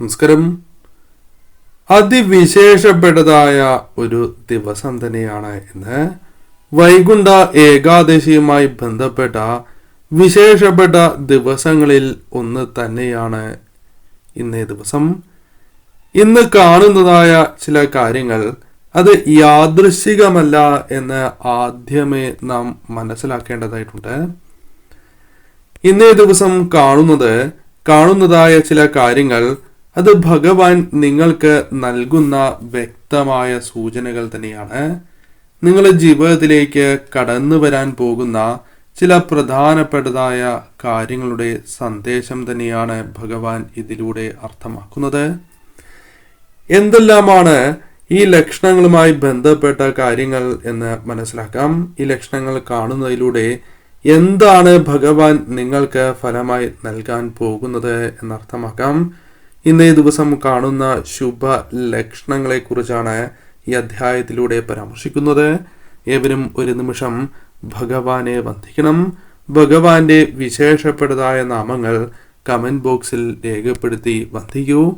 നമസ്കാരം. അതിവിശേഷപ്പെട്ടതായ ഒരു ദിവസം തന്നെയാണ് ഇന്ന് വൈകുണ്ഠ ഏകാദശിയുമായി ബന്ധപ്പെട്ട വിശേഷപ്പെട്ട ദിവസങ്ങളിൽ ഒന്ന് തന്നെയാണ് ഇന്നേ ദിവസം. ഇന്ന് കാണുന്നതായ ചില കാര്യങ്ങൾ അത് യാദൃശികമല്ല എന്ന് ആദ്യമേ നാം മനസ്സിലാക്കേണ്ടതായിട്ടുണ്ട്. ഇന്നേ ദിവസം കാണുന്നത് കാണുന്നതായ ചില കാര്യങ്ങൾ അത് ഭഗവാൻ നിങ്ങൾക്ക് നൽകുന്ന വ്യക്തമായ സൂചനകൾ തന്നെയാണ്. നിങ്ങളുടെ ജീവിതത്തിലേക്ക് കടന്നു വരാൻ പോകുന്ന ചില പ്രധാനപ്പെട്ടതായ കാര്യങ്ങളുടെ സന്ദേശം തന്നെയാണ് ഭഗവാൻ ഇതിലൂടെ അർത്ഥമാക്കുന്നത്. എന്തെല്ലാമാണ് ഈ ലക്ഷണങ്ങളുമായി ബന്ധപ്പെട്ട കാര്യങ്ങൾ എന്ന് മനസ്സിലാക്കാം. ഈ ലക്ഷണങ്ങൾ കാണുന്നതിലൂടെ എന്താണ് ഭഗവാൻ നിങ്ങൾക്ക് ഫലമായി നൽകാൻ പോകുന്നത് എന്നർത്ഥമാക്കാം. ഇന്നേ ദിവസം കാണുന്ന ശുഭ ലക്ഷണങ്ങളെ കുറിച്ചാണ് ഈ അധ്യായത്തിലൂടെ പരാമർശിക്കുന്നത്. ഏവരും ഒരു നിമിഷം ഭഗവാനെ വന്ദിക്കണം. ഭഗവാന്റെ വിശേഷപ്പെട്ടതായ നാമങ്ങൾ കമന്റ് ബോക്സിൽ രേഖപ്പെടുത്തി വന്ദിക്കൂ.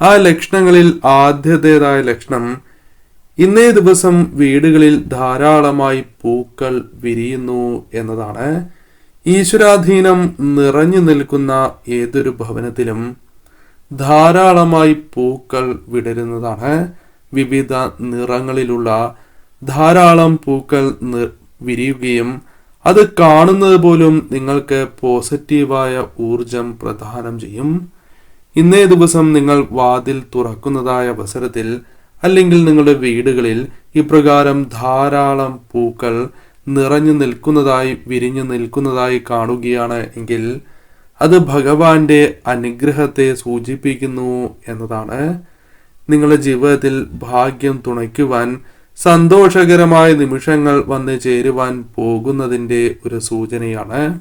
ആ ലക്ഷണങ്ങളിൽ ആദ്യത്തേതായ ലക്ഷണം ഇന്നേ ദിവസം വീടുകളിൽ ധാരാളമായി പൂക്കൾ വിരിയുന്നു എന്നതാണ്. ഈശ്വരാധീനം നിറഞ്ഞു നിൽക്കുന്ന ഏതൊരു ഭവനത്തിലും ധാരാളമായി പൂക്കൾ വിടരുന്നതാണ്. വിവിധ നിറങ്ങളിലുള്ള ധാരാളം പൂക്കൾ വിരിയുകയും അത് കാണുന്നത് പോലും നിങ്ങൾക്ക് പോസിറ്റീവായ ഊർജം പ്രദാനം ചെയ്യും. ഇന്നേ ദിവസം നിങ്ങൾ വാതിൽ തുറക്കുന്നതായ അവസരത്തിൽ അല്ലെങ്കിൽ നിങ്ങളുടെ വീടുകളിൽ ഇപ്രകാരം ധാരാളം പൂക്കൾ നിറഞ്ഞു നിൽക്കുന്നതായി വിരിഞ്ഞു നിൽക്കുന്നതായി കാണുകയാണ് എങ്കിൽ അത് ഭഗവാന്റെ അനുഗ്രഹത്തെ സൂചിപ്പിക്കുന്നു എന്നതാണ്. നിങ്ങളുടെ ജീവിതത്തിൽ ഭാഗ്യം തുണയ്ക്കുവാൻ സന്തോഷകരമായ നിമിഷങ്ങൾ വന്ന് ചേരുവാൻ പോകുന്നതിന്റെ ഒരു സൂചനയാണ്.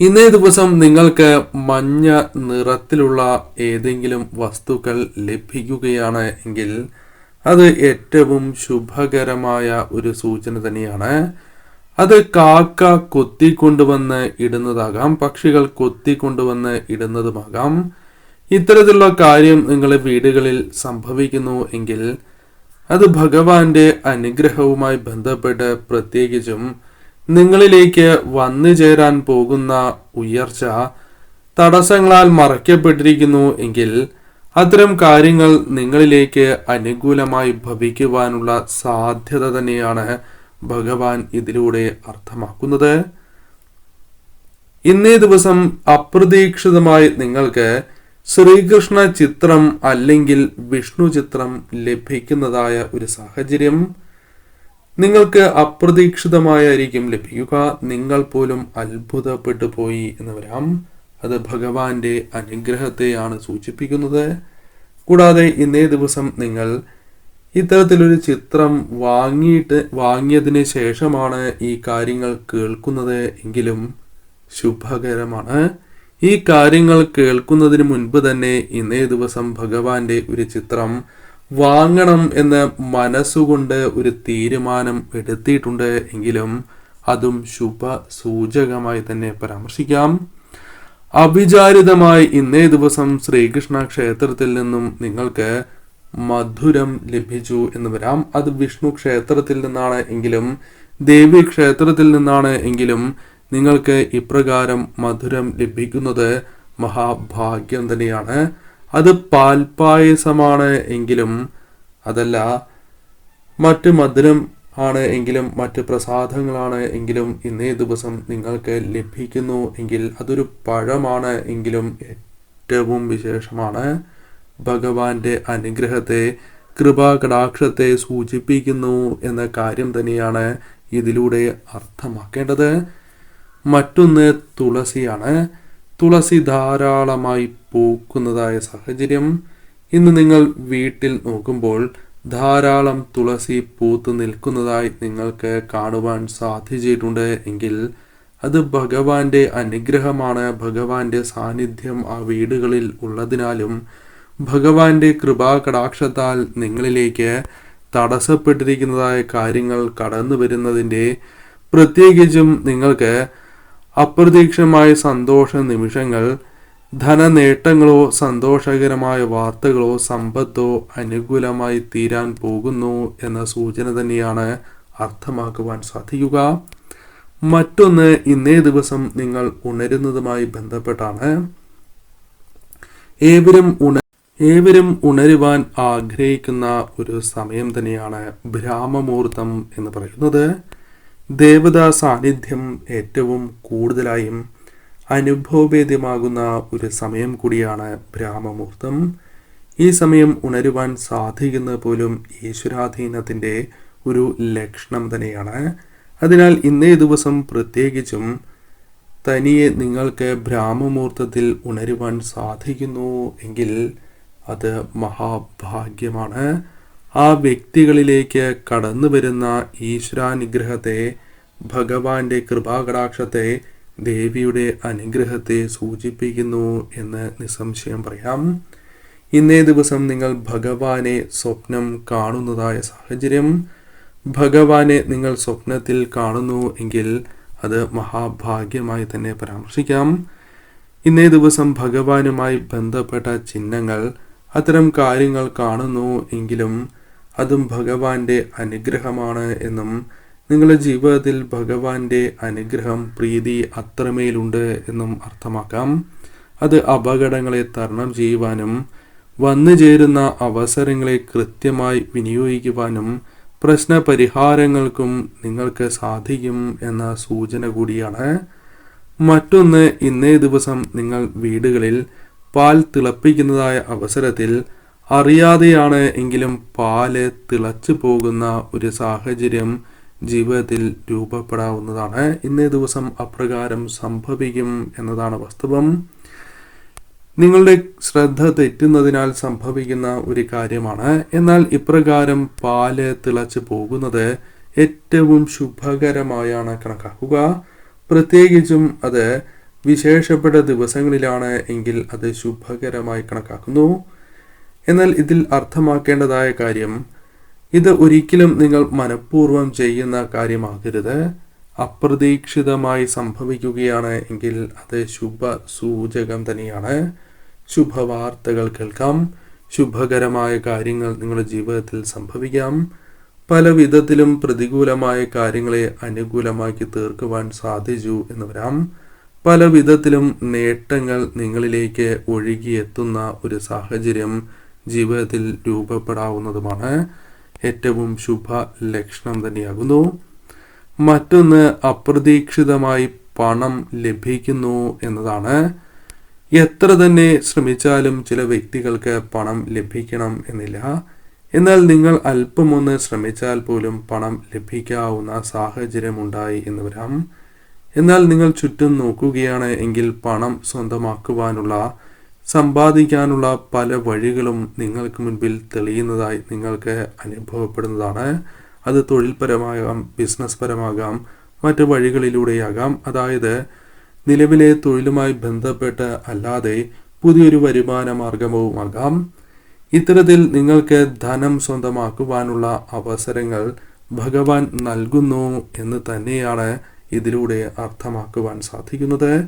ഇന്നേ ദിവസം നിങ്ങൾക്ക് മഞ്ഞ നിറത്തിലുള്ള ഏതെങ്കിലും വസ്തുക്കൾ ലഭിക്കുകയാണ് എങ്കിൽ അത് ഏറ്റവും ശുഭകരമായ ഒരു സൂചന തന്നെയാണ്. അത് കാക്ക കൊത്തിക്കൊണ്ടുവന്ന് ഇടുന്നതാകാം പക്ഷികൾ കൊത്തിക്കൊണ്ടുവന്ന് ഇടുന്നതുമാകാം. ഇത്തരത്തിലുള്ള കാര്യം നിങ്ങളുടെ വീടുകളിൽ സംഭവിക്കുന്നു എങ്കിൽ അത് ഭഗവാന്റെ അനുഗ്രഹവുമായി ബന്ധപ്പെട്ട് പ്രത്യേകിച്ചും നിങ്ങളിലേക്ക് വന്നു ചേരാൻ പോകുന്ന ഉയർച്ച തടസ്സങ്ങളാൽ മറയ്ക്കപ്പെട്ടിരിക്കുന്നു എങ്കിൽ അത്തരം കാര്യങ്ങൾ നിങ്ങളിലേക്ക് അനുകൂലമായി ഭവിക്കുവാനുള്ള സാധ്യത തന്നെയാണ് ഭഗവാൻ ഇതിലൂടെ അർത്ഥമാക്കുന്നത്? ഇന്നേ ദിവസം അപ്രതീക്ഷിതമായി നിങ്ങൾക്ക് ശ്രീകൃഷ്ണ ചിത്രം അല്ലെങ്കിൽ വിഷ്ണു ചിത്രം ലഭിക്കുന്നതായ ഒരു സാഹചര്യം നിങ്ങൾക്ക് അപ്രതീക്ഷിതമായിരിക്കും ലഭിക്കുക. നിങ്ങൾ പോലും അത്ഭുതപ്പെട്ടു പോയി എന്ന് വരാം. അത് ഭഗവാന്റെ അനുഗ്രഹത്തെയാണ് സൂചിപ്പിക്കുന്നത്. കൂടാതെ ഇന്നേ ദിവസം നിങ്ങൾ ഇത്തരത്തിലൊരു ചിത്രം വാങ്ങിയിട്ട് വാങ്ങിയതിന് ശേഷമാണ് ഈ കാര്യങ്ങൾ കേൾക്കുന്നത് എങ്കിലും ശുഭകരമാണ്. ഈ കാര്യങ്ങൾ കേൾക്കുന്നതിന് മുൻപ് തന്നെ ഇന്നേ ദിവസം ഭഗവാന്റെ ഒരു ചിത്രം വാങ്ങണം എന്ന് മനസ്സുകൊണ്ട് ഒരു തീരുമാനം എടുത്തിട്ടുണ്ട് എങ്കിലും അതും ശുഭ സൂചകമായി തന്നെ പരാമർശിക്കാം. അവിചാരിതമായി ഇന്നേ ദിവസം ശ്രീകൃഷ്ണ ക്ഷേത്രത്തിൽ നിന്നും നിങ്ങൾക്ക് മധുരം ലഭിച്ചു എന്ന് വരാം. അത് വിഷ്ണു ക്ഷേത്രത്തിൽ നിന്നാണ് എങ്കിലും ദേവി ക്ഷേത്രത്തിൽ നിന്നാണ് എങ്കിലും നിങ്ങൾക്ക് ഇപ്രകാരം മധുരം ലഭിക്കുന്നത് മഹാഭാഗ്യം തന്നെയാണ്. അത് പാൽപായസമാണ് എങ്കിലും അതല്ല മറ്റ് മധുരം ആണ് എങ്കിലും മറ്റ് പ്രസാദങ്ങളാണ് എങ്കിലും ഇന്നേ ദിവസം നിങ്ങൾക്ക് ലഭിക്കുന്നു എങ്കിൽ അതൊരു പഴമാണ് എങ്കിലും ഏറ്റവും വിശേഷമാണ്. ഭഗവാന്റെ അനുഗ്രഹത്തെ കൃപാകടാക്ഷത്തെ സൂചിപ്പിക്കുന്നു എന്ന കാര്യം തന്നെയാണ് ഇതിലൂടെ അർത്ഥമാക്കേണ്ടത്. മറ്റൊന്ന് തുളസിയാണ്. തുളസി ധാരാളമായി പൂക്കുന്നതായ സാഹചര്യം. ഇന്ന് നിങ്ങൾ വീട്ടിൽ നോക്കുമ്പോൾ ധാരാളം തുളസി പൂത്ത് നിൽക്കുന്നതായി നിങ്ങൾക്ക് കാണുവാൻ സാധിച്ചിട്ടുണ്ട് എങ്കിൽ അത് ഭഗവാന്റെ അനുഗ്രഹമാണ്. ഭഗവാന്റെ സാന്നിധ്യം ആ വീടുകളിൽ ഉള്ളതിനാലും ഭഗവാന്റെ കൃപാകടാക്ഷത്താൽ നിങ്ങളിലേക്ക് തടസ്സപ്പെട്ടിരിക്കുന്നതായ കാര്യങ്ങൾ കടന്നു വരുന്നതിന്റെ പ്രത്യേകിച്ചും നിങ്ങൾക്ക് അപ്രതീക്ഷിതമായ സന്തോഷ നിമിഷങ്ങൾ ധനനേട്ടങ്ങളോ സന്തോഷകരമായ വാർത്തകളോ സമ്പത്തോ അനുകൂലമായി തീരാൻ പോകുന്നു എന്ന സൂചന തന്നെയാണ് അർത്ഥമാക്കുവാൻ സാധിക്കുക. മറ്റൊന്ന് ഇന്നേ ദിവസം നിങ്ങൾ ഉണരുന്നതുമായി ബന്ധപ്പെട്ടാണ്. ഏവരും ഉണ ഏവരും ഉണരുവാൻ ആഗ്രഹിക്കുന്ന ഒരു സമയം തന്നെയാണ് ബ്രാഹ്മമുഹൂർത്തം എന്ന് പറയുന്നത്. ദേവതാ സാന്നിധ്യം ഏറ്റവും കൂടുതലായും അനുഭവവേദ്യമാകുന്ന ഒരു സമയം കൂടിയാണ് ബ്രാഹ്മമുഹൂർത്തം. ഈ സമയം ഉണരുവാൻ സാധിക്കുന്ന പോലും ഈശ്വരാധീനത്തിന്റെ ഒരു ലക്ഷണം തന്നെയാണ്. അതിനാൽ ഇന്നേ ദിവസം പ്രത്യേകിച്ചും തനിയെ നിങ്ങൾക്ക് ബ്രാഹ്മമുഹൂർത്തത്തിൽ ഉണരുവാൻ സാധിക്കുന്നു എങ്കിൽ അത് മഹാഭാഗ്യമാണ്. ആ വ്യക്തികളിലേക്ക് കടന്നു വരുന്ന ഈശ്വരാനുഗ്രഹത്തെ ഭഗവാന്റെ കൃപാകടാക്ഷത്തെ ദേവിയുടെ അനുഗ്രഹത്തെ സൂചിപ്പിക്കുന്നു എന്ന് നിസ്സംശയം പറയാം. ഇന്നേ ദിവസം നിങ്ങൾ ഭഗവാനെ സ്വപ്നം കാണുന്നതായ സാഹചര്യം. ഭഗവാനെ നിങ്ങൾ സ്വപ്നത്തിൽ കാണുന്നു എങ്കിൽ അത് മഹാഭാഗ്യമായി തന്നെ പരാമർശിക്കാം. ഇന്നേ ദിവസം ഭഗവാനുമായി ബന്ധപ്പെട്ട ചിഹ്നങ്ങൾ അത്തരം കാര്യങ്ങൾ കാണുന്നു എങ്കിലും അതും ഭഗവാന്റെ അനുഗ്രഹമാണ് എന്നും നിങ്ങളുടെ ജീവിതത്തിൽ ഭഗവാന്റെ അനുഗ്രഹം പ്രീതി അത്രമേലുണ്ട് എന്നും അർത്ഥമാക്കാം. അത് അപകടങ്ങളെ തരണം ചെയ്യുവാനും വന്നു ചേരുന്ന അവസരങ്ങളെ കൃത്യമായി വിനിയോഗിക്കുവാനും പ്രശ്ന പരിഹാരങ്ങൾക്കും നിങ്ങൾക്ക് സാധിക്കും എന്ന സൂചന കൂടിയാണ്. മറ്റൊന്ന് ഇന്നേ ദിവസം നിങ്ങൾ വീടുകളിൽ പാൽ തിളപ്പിക്കുന്നതായ അവസരത്തിൽ അറിയാതെയാണ് എങ്കിലും പാൽ തിളച്ചു പോകുന്ന ഒരു സാഹചര്യം ജീവിതത്തിൽ രൂപപ്പെടാവുന്നതാണ്. ഇന്നേ ദിവസം അപ്രകാരം സംഭവിക്കും എന്നതാണ് വാസ്തവം. നിങ്ങളുടെ ശ്രദ്ധ തെറ്റുന്നതിനാൽ സംഭവിക്കുന്ന ഒരു കാര്യമാണ്. എന്നാൽ ഇപ്രകാരം പാൽ തിളച്ചു പോകുന്നത് ഏറ്റവും ശുഭകരമായാണ് കണക്കാക്കുക. പ്രത്യേകിച്ചും അത് വിശേഷപ്പെട്ട ദിവസങ്ങളിലാണ് എങ്കിൽ അത് ശുഭകരമായി കണക്കാക്കുന്നു. എന്നാൽ ഇതിൽ അർത്ഥമാക്കേണ്ടതായ കാര്യം ഇത് ഒരിക്കലും നിങ്ങൾ മനഃപൂർവം ചെയ്യുന്ന കാര്യമാകരുത്. അപ്രതീക്ഷിതമായി സംഭവിക്കുകയാണ് എങ്കിൽ അത് ശുഭ സൂചകം തന്നെയാണ്. ശുഭവാർത്തകൾ കേൾക്കാം. ശുഭകരമായ കാര്യങ്ങൾ നിങ്ങളുടെ ജീവിതത്തിൽ സംഭവിക്കാം. പല വിധത്തിലും പ്രതികൂലമായ കാര്യങ്ങളെ അനുകൂലമാക്കി തീർക്കുവാൻ സാധിച്ചു എന്ന് വരാം. പല വിധത്തിലും നേട്ടങ്ങൾ നിങ്ങളിലേക്ക് ഒഴുകിയെത്തുന്ന ഒരു സാഹചര്യം ജീവിതത്തിൽ രൂപപ്പെടാവുന്നതുമാണ്. ഏറ്റവും ശുഭ ലക്ഷണം തന്നെയാകുന്നു. മറ്റൊന്ന് അപ്രതീക്ഷിതമായി പണം ലഭിക്കുന്നു എന്നതാണ്. എത്ര തന്നെ ശ്രമിച്ചാലും ചില വ്യക്തികൾക്ക് പണം ലഭിക്കണം എന്നില്ല. എന്നാൽ നിങ്ങൾ അല്പമൊന്ന് ശ്രമിച്ചാൽ പോലും പണം ലഭിക്കാവുന്ന സാഹചര്യമുണ്ടായി എന്ന് വരാം. എന്നാൽ നിങ്ങൾ ചുറ്റും നോക്കുകയാണ് എങ്കിൽ പണം സ്വന്തമാക്കുവാനുള്ള സമ്പാദിക്കാനുള്ള പല വഴികളും നിങ്ങൾക്ക് മുൻപിൽ തെളിയുന്നതായി നിങ്ങൾക്ക് അനുഭവപ്പെടുന്നതാണ്. അത് തൊഴിൽപരമാകാം ബിസിനസ് പരമാകാം മറ്റു വഴികളിലൂടെയാകാം. അതായത് നിലവിലെ തൊഴിലുമായി ബന്ധപ്പെട്ട് അല്ലാതെ പുതിയൊരു വരുമാന മാർഗവുമാകാം ഇത്തരത്തിൽ നിങ്ങൾക്ക് ധനം സ്വന്തമാക്കുവാനുള്ള അവസരങ്ങൾ ഭഗവാൻ നൽകുന്നു എന്ന് തന്നെയാണ് ഇതിലൂടെ അർത്ഥമാക്കുവാൻ സാധിക്കുന്നത്.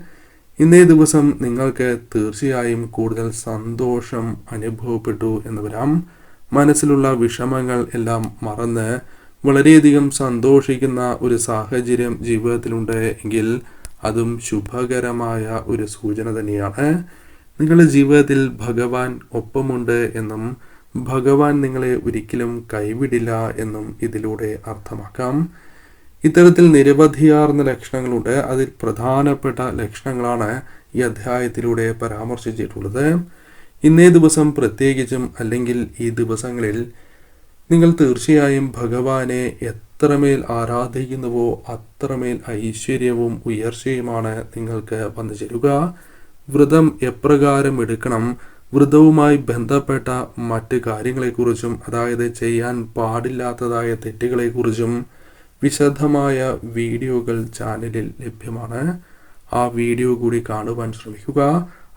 ഇന്നേ ദിവസം നിങ്ങൾക്ക് തീർച്ചയായും കൂടുതൽ സന്തോഷം അനുഭവപ്പെട്ടു എന്ന് വരാം. മനസ്സിലുള്ള വിഷമങ്ങൾ എല്ലാം മറന്ന് വളരെയധികം സന്തോഷിക്കുന്ന ഒരു സാഹചര്യം ജീവിതത്തിലുണ്ട് എങ്കിൽ അതും ശുഭകരമായ ഒരു സൂചന തന്നെയാണ്. നിങ്ങളുടെ ജീവിതത്തിൽ ഭഗവാൻ ഒപ്പമുണ്ട് എന്നും ഭഗവാൻ നിങ്ങളെ ഒരിക്കലും കൈവിടില്ല എന്നും ഇതിലൂടെ അർത്ഥമാക്കാം. ഇത്തരത്തിൽ നിരവധിയാർന്ന ലക്ഷണങ്ങളുണ്ട്. അതിൽ പ്രധാനപ്പെട്ട ലക്ഷണങ്ങളാണ് ഈ അധ്യായത്തിലൂടെ പരാമർശിച്ചിട്ടുള്ളത്. ഇന്നേ ദിവസം പ്രത്യേകിച്ചും അല്ലെങ്കിൽ ഈ ദിവസങ്ങളിൽ നിങ്ങൾ തീർച്ചയായും ഭഗവാനെ എത്രമേൽ ആരാധിക്കുന്നുവോ അത്രമേൽ ഐശ്വര്യവും ഉയർച്ചയുമാണ് നിങ്ങൾക്ക് വന്നു ചേരുക. വ്രതം എപ്രകാരം എടുക്കണം വ്രതവുമായി ബന്ധപ്പെട്ട മറ്റ് കാര്യങ്ങളെക്കുറിച്ചും അതായത് ചെയ്യാൻ പാടില്ലാത്തതായ തെറ്റുകളെക്കുറിച്ചും വിശദമായ വീഡിയോകൾ ചാനലിൽ ലഭ്യമാണ്. ആ വീഡിയോ കൂടി കാണുവാൻ ശ്രമിക്കുക.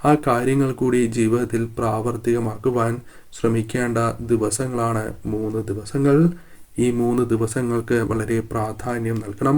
ആ കാര്യങ്ങൾ കൂടി ജീവിതത്തിൽ പ്രാവർത്തികമാക്കുവാൻ ശ്രമിക്കേണ്ട ദിവസങ്ങളാണ് മൂന്ന് ദിവസങ്ങൾ. ഈ മൂന്ന് ദിവസങ്ങൾക്ക് വളരെ പ്രാധാന്യം നൽകണം.